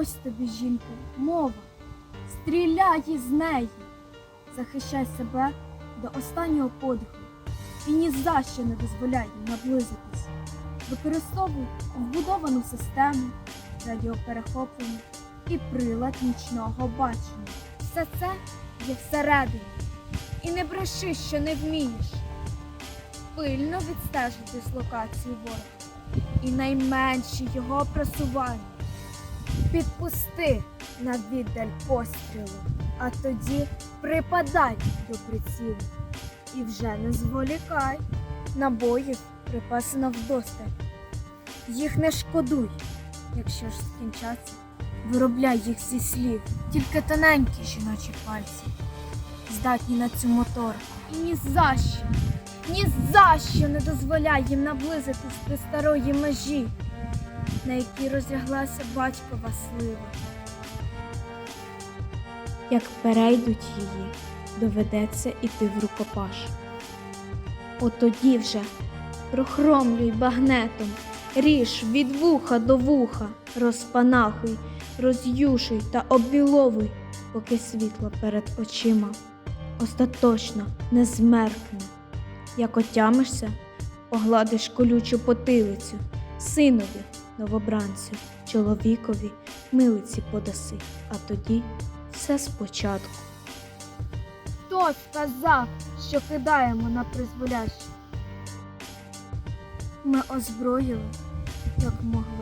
Ось тобі, жінко, мова. Стріляй із неї. Захищай себе до останнього подиху і ні за що не дозволяй їм наблизитись. Використовуй вбудовану систему, радіоперехоплення і прилад нічного бачення. Все це є всередині. І не бреши, що не вмієш. Пильно відстежуй дислокацію ворога і найменші його просування. Підпусти на віддаль пострілу, а тоді припадай до прицілу. І вже не зволікай. Набоїв припасено вдосталь. Їх не шкодуй, якщо ж скінчаться, виробляй їх зі слів. Тільки тоненькі жіночі пальці, здатні на цю моторку. І ні за що, ні за що не дозволяй їм наблизитись до старої межі, на якій розляглася батькова слива. Як перейдуть її, доведеться іти в рукопаш. От тоді вже прохромлюй багнетом, ріж від вуха до вуха, розпанахуй, роз'юшуй та оббіловуй, поки світло перед очима остаточно не змеркне. Як отямишся, погладиш колючу потилицю, синові, новобранцю, чоловікові милиці подаси, а тоді все спочатку. Хто сказав, що кидаємо на призволяще? Ми озброїли, як могли.